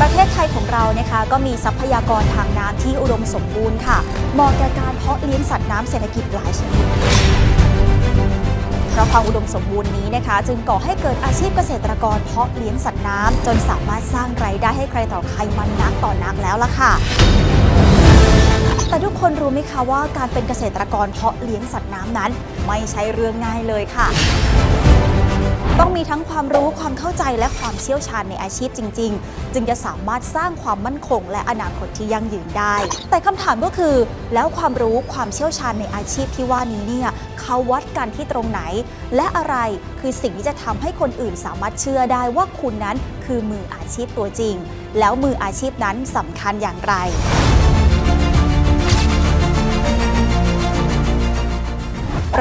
ประเทศไทยของเรานะคะก็มีทรัพยากรทางน้ำที่อุดมสมบูรณ์ค่ะเหมาะแก่การเพาะเลี้ยงสัตว์น้ำเศรษฐกิจหลายชนิดเพราะความอุดมสมบูรณ์นี้นะคะ จึงก่อให้เกิดอาชีพเกษตรกรเพาะเลี้ยงสัตว์น้ำจนสามารถสร้างรายได้ให้ใครต่อใครมันนักต่อนักแล้วล่ะค่ะแต่ทุกคนรู้ไหมคะว่าการเป็นเกษตรกรเพาะเลี้ยงสัตว์น้ำนั้น ไม่ใช่เรื่องง่ายเลยค่ะ ต้องมีทั้งความรู้ความเข้าใจและความเชี่ยวชาญในอาชีพจริง ๆ จึงจะสามารถสร้างความมั่นคง และอนาคตที่ยั่งยืนได้ แต่คำถามก็คือ แล้วความรู้ความเชี่ยวชาญในอาชีพที่ว่านี้เนี่ยเขาวัดกันที่ตรงไหน และอะไรคือสิ่งที่จะทำให้คนอื่นสามารถเชื่อได้ว่าคุณนั้นคือมืออาชีพตัวจริง แล้วมืออาชีพนั้นสำคัญอย่างไร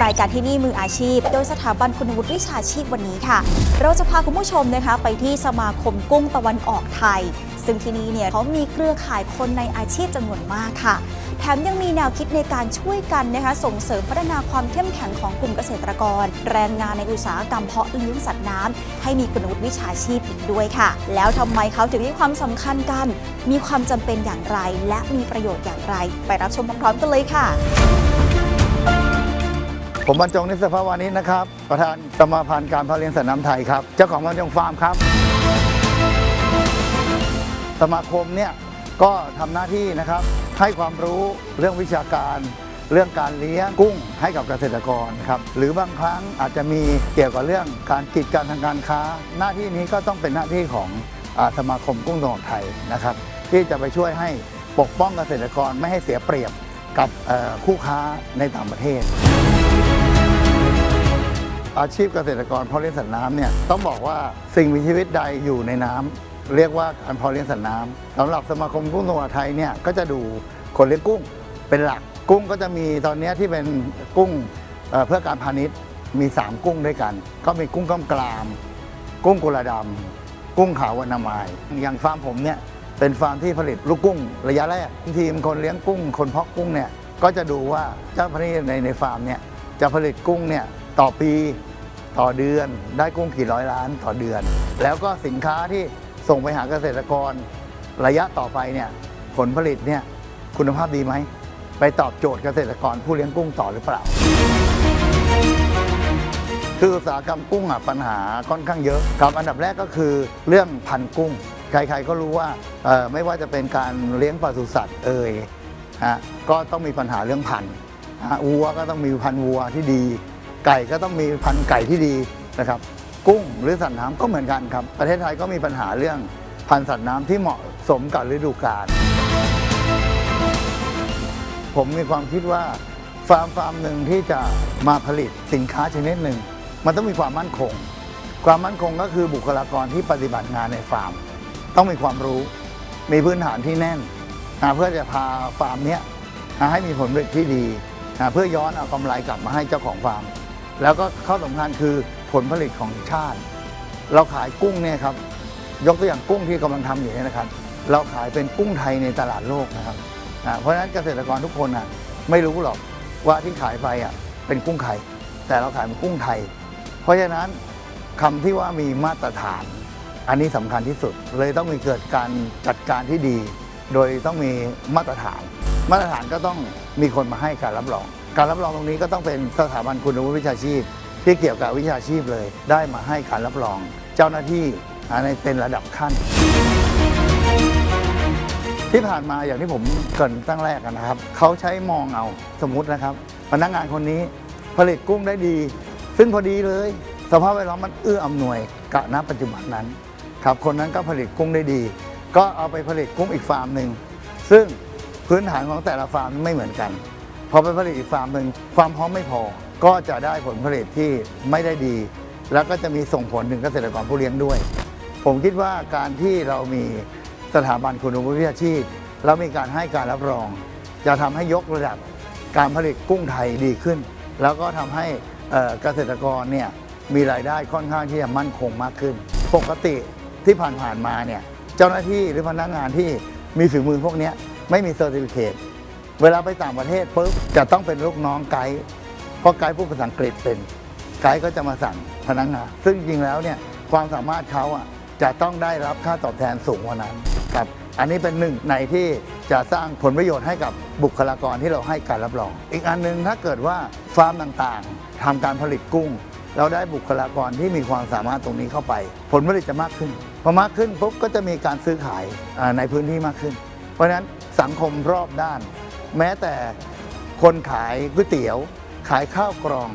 รายการที่นี่มืออาชีพ โดยสถาบันคุณวุฒิวิชาชีพวันนี้ค่ะ เราจะพาคุณผู้ชมนะคะไปที่สมาคมกุ้งตะวันออกไทย ซึ่งที่นี่เนี่ยเขามีเครือข่ายคนในอาชีพจำนวนมากค่ะ แถมยังมีแนวคิดในการช่วยกันนะคะส่งเสริมพัฒนาความเข้มแข็งของกลุ่มเกษตรกร แรงงานในอุตสาหกรรมเพาะเลี้ยงสัตว์น้ำให้มีคุณวุฒิวิชาชีพอีกด้วยค่ะ แล้วทำไมเขาถึงให้ความสำคัญกัน มีความจำเป็นอย่างไร และมีประโยชน์อย่างไร ไปรับชมพร้อมๆกันเลยค่ะ ผมบรรจงนิสภาวานิชนะครับ ประธานสมาพันธ์การเพาะเลี้ยงสัตว์น้ำไทยครับ เจ้าของบรรจงฟาร์มครับ สมาคมเนี่ยก็ทำหน้าที่นะครับ ให้ความรู้เรื่องวิชาการ เรื่องการเลี้ยงกุ้งให้กับเกษตรกรครับหรือบางครั้งอาจจะมีเกี่ยวกับเรื่องการกิจการทางการค้า หน้าที่นี้ก็ต้องเป็นหน้าที่ของอสมาคมกุ้งตะวันออกไทยนะครับ ที่จะไปช่วยให้ปกป้องเกษตรกรไม่ให้เสียเปรียบกับคู่ค้าในต่างประเทศ อาชีพเกษตรกรเพาะเลี้ยงสัตว์น้ำเนี่ยต้องบอกว่าสิ่งมีชีวิตใดอยู่ในน้ำเรียกว่าการเพาะเลี้ยงสัตว์น้ำสำหรับสมาคมกุ้งตะวันออกไทยเนี่ยก็จะดูคนเลี้ยงกุ้งเป็นหลักกุ้งก็จะมีตอนนี้ที่เป็นกุ้งเเพื่อการพาณิชย์มี 3 กุ้งด้วยกัน ก็มีกุ้งก้ามกราม กุ้งกุลาดำกุ้งขาววรรณไมายอย่างฟาร์มผมเนี่ยเป็นฟาร์มที่ผลิตลูกกุ้ง ระยะแรกทีมคนเลี้ยงกุ้ง คนเพาะกุ้งเนี่ยก็จะดูว่าเจ้าพนักงานในในฟาร์มเนี่ยจะผลิตกุ้งเนี่ย ต่อปีต่อเดือนได้กุ้งกี่ร้อยล้านต่อเดือน แล้วก็สินค้าที่ส่งไปหาเกษตรกร ระยะต่อไปเนี่ยผลผลิตเนี่ยคุณภาพดีไหม ไปตอบโจทย์เกษตรกรผู้เลี้ยงกุ้งต่อหรือเปล่า คืออุตสาหกรรมกุ้งอะปัญหาค่อนข้างเยอะครับอันดับแรกก็คือเรื่องพันกุ้ง ใครๆก็รู้ว่าไม่ว่าจะเป็นการเลี้ยงปศุสัตว์เอ่ยฮะก็ต้องมีปัญหาเรื่องพันธุ์วัวก็ต้องมีพันธุ์วัวที่ดี ไก่ก็ต้องมีพันธุ์ไก่ที่ดีนะครับ กุ้งหรือสัตว์น้ำก็เหมือนกันครับ ประเทศไทยก็มีปัญหาเรื่องพันธุ์สัตว์น้ำที่เหมาะสมกับฤดูกาลผมมีความคิดว่าฟาร์มฟาร์มหนึ่งที่จะมาผลิตสินค้าชนิดหนึ่ง มันต้องมีความมั่นคง ความมั่นคงก็คือบุคลากรที่ปฏิบัติงานในฟาร์ม ต้องมีความรู้ มีพื้นฐานที่แน่น เพื่อจะพาฟาร์มนี้ให้มีผลผลิตที่ดี เพื่อย้อนเอากำไรกลับมาให้เจ้าของฟาร์ม แล้วก็ข้อสำคัญคือผลผลิตของชาติ เราขายกุ้งเนี่ยครับ ยกตัวอย่างกุ้งที่กำลังทำอยู่เนี่ยนะครับ เราขายเป็นกุ้งไทยในตลาดโลกนะครับอ่าเพราะฉะนั้นเกษตรกรทุกคนอะไม่รู้หรอกว่าที่ขายไปอะเป็นกุ้งไข่แต่เราขายเป็นกุ้งไทย เพราะฉะนั้นคำที่ว่ามีมาตรฐาน อันนี้สำคัญที่สุดเลยต้องมีเกิดการจัดการที่ดี โดยต้องมีมาตรฐาน มาตรฐานก็ต้องมีคนมาให้การรับรอง การรับรองตรงนี้ก็ต้องเป็นสถาบันคุณวุฒิวิชาชีพ ที่เกี่ยวกับวิชาชีพเลย ได้มาให้การรับรอง เจ้าหน้าที่ในเป็นระดับขั้น ที่ผ่านมาอย่างที่ผมเกรินตั้งแรกนะครับเขาใช้มองเอาสมมุตินะครับ พนักงานคนนี้ผลิตกุ้งได้ดี ซึ่งพอดีเลย สภาพแวดล้อมมันเอื้ออำนวยกับณปัจจุบันนั้นครับคนนั้นก็ผลิตกุ้งได้ดี ก็เอาไปผลิตกุ้งอีกฟาร์มหนึ่งซึ่งพื้นฐานของแต่ละฟาร์มไม่เหมือนกัน พอไปผลิตอีกฟาร์มหนึ่งความพร้อมไม่พอ ก็จะได้ผลผลิตที่ไม่ได้ดี แล้วก็จะมีส่งผลถึงเกษตรกรผู้เลี้ยงด้วย ผมคิดว่าการที่เรามีสถาบันคุณวุฒิวิชาชีพ แล้วมีการให้การรับรอง จะทำให้ยกระดับการผลิตกุ้งไทยดีขึ้น แล้วก็ทำให้เกษตรกรเนี่ยมีรายได้ค่อนข้างที่จะมั่นคงมากขึ้น ปกติที่ผ่านๆมาเนี่ยเจ้าหน้าที่หรือพนักงานที่มีฝีมือพวกนี้ไม่มีเซอร์ติฟิเคต เวลาไปต่างประเทศปุ๊บจะต้องเป็นลูกน้องไกด์เพราะไกด์พูดภาษาอังกฤษเป็น ไกด์ก็จะมาสั่งพนักงานซึ่งจริงแล้วเนี่ยความสามารถเขาอะจะต้องได้รับค่าตอบแทนสูงกว่านั้นครับอันนี้เป็นหนึ่งในที่จะสร้างผลประโยชน์ให้กับบุคลากรที่เราให้การรับรอง อีกอันหนึงถ้าเกิดว่าฟาร์มต่างๆทำการผลิตกุ้ง เราได้บุคลากรที่มีความสามารถตรงนี้เข้าไป ผลผลิตจะมากขึ้นพอมากขึ้นปุ๊บก็จะมีการซื้อขายในพื้นที่มากขึ้น เพราะฉะนั้นสังคมรอบด้าน แม้แต่คนขายก๋วยเตี๋ยว ขายข้าวกล่อง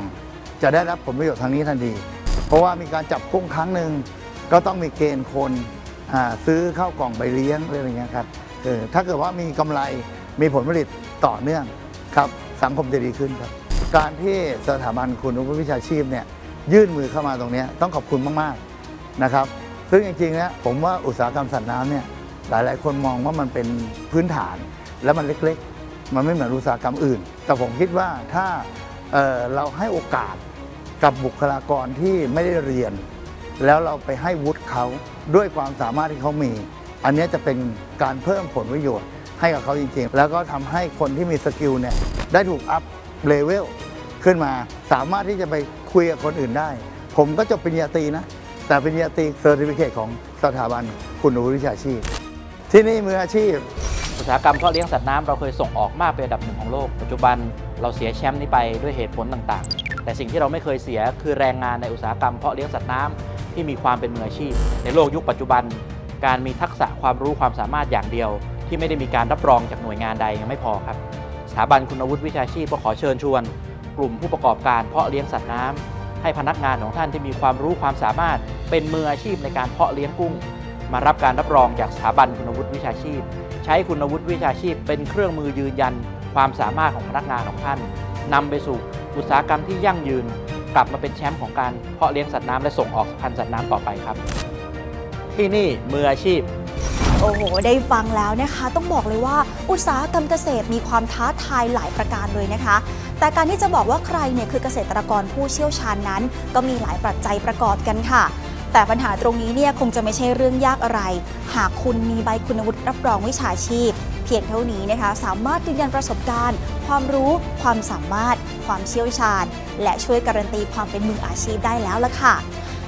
จะได้รับผลประโยชน์ทางนี้ทันที เพราะว่ามีการจับกุ้งครั้งหนึ่งก็ต้องมีเกณฑ์คนซื้อข้าวกล่องไปเลี้ยงอะไรอย่างเงี้ยครับออถ้าเกิดว่ามีกำไรมีผลผลิตต่อเนื่องครับสังคมจะดีขึ้นครับ การที่สถาบันคุณวุฒิวิชาชีพเนี่ยยื่นมือเข้ามาตรงนี้ต้องขอบคุณมากๆนะครับซึ่งจริงๆนี่ยผมว่าอุตสาหกรรมสัตว์น้ำเนี่ยหลายๆ คนมองว่ามันเป็นพื้นฐานแล้วมันเล็กๆ มันไม่เหมือนอุตสาหกรรมอื่น แต่ผมคิดว่าถ้าเเราให้โอกาสกับบุคลากรที่ไม่ได้เรียน แล้วเราไปให้วุฒิเขาด้วยความสามารถที่เขามี อันนี้จะเป็นการเพิ่มผลประโยชน์ให้กับเขาจริงๆ แล้วก็ทำให้คนที่มีสกิลเนี่ยได้ถูกอัพเลเวลขึ้นมา สามารถที่จะไปคุยกับคนอื่นได้ ผมก็จบปริญญาตรีนะ แต่ปริญญาตรีเซอร์ติฟิเคตของสถาบันคุณวุฒิวิชาชีพ ที่นี่มืออาชีพ อุตสาหกรรมเพาะเลี้ยงสัตว์น้ำเราเคยส่งออกมากเป็นอันดับหนึ่งของโลก ปัจจุบันเราเสียแชมป์นี้ไปด้วยเหตุผลต่างๆ แต่สิ่งที่เราไม่เคยเสียคือแรงงานในอุตสาหกรรมเพาะเลี้ยงสัตว์น้ำที่มีความเป็นมืออาชีพ ในโลกยุคปัจจุบัน การมีทักษะความรู้ความสามารถอย่างเดียว ที่ไม่ได้มีการรับรองจากหน่วยงานใดยังไม่พอครับสถาบันคุณวุฒิวิชาชีพก็ขอเชิญชวน กลุ่มผู้ประกอบการเพาะเลี้ยงสัตว์น้ำให้พนักงานของท่านที่มีความรู้ความสามารถ เป็นมืออาชีพในการเพาะเลี้ยงกุ้ง มารับการรับรองจากสถาบันคุณวุฒิวิชาชีพ ใช้คุณวุฒิวิชาชีพ เป็นเครื่องมือยืนยัน ความสามารถของพนักงานของท่านนำไปสู่อุตสาหกรรมที่ยั่งยืน กลับมาเป็นแชมป์ของการเพาะเลี้ยงสัตว์น้ำและส่งออกพันธุ์สัตว์น้ำต่อไปครับ ที่นี่มืออาชีพโอ้โห ได้ฟังแล้วนะคะ ต้องบอกเลยว่าอุตสาหกรรมเกษตรมีความท้าทายหลายประการเลยนะคะ แต่การที่จะบอกว่าใครเนี่ยคือเกษตรกรผู้เชี่ยวชาญนั้น ก็มีหลายปัจจัยประกอบกันค่ะ แต่ปัญหาตรงนี้เนี่ยคงจะไม่ใช่เรื่องยากอะไร หากคุณมีใบคุณวุฒิรับรองวิชาชีพ เพียงเท่านี้นะคะ สามารถยืนยันประสบการณ์ ความรู้ ความสามารถ ความเชี่ยวชาญ และช่วยการันตีความเป็นมืออาชีพได้แล้วละค่ะ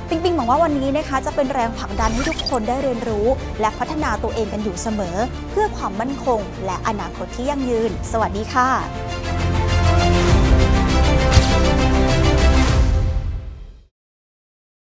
ปิงปิงหวังว่าวันนี้นะคะ จะเป็นแรงผลักดันให้ทุกคนได้เรียนรู้ และพัฒนาตัวเองกันอยู่เสมอ เพื่อความมั่นคง และอนาคตที่ยั่งยืน สวัสดีค่ะ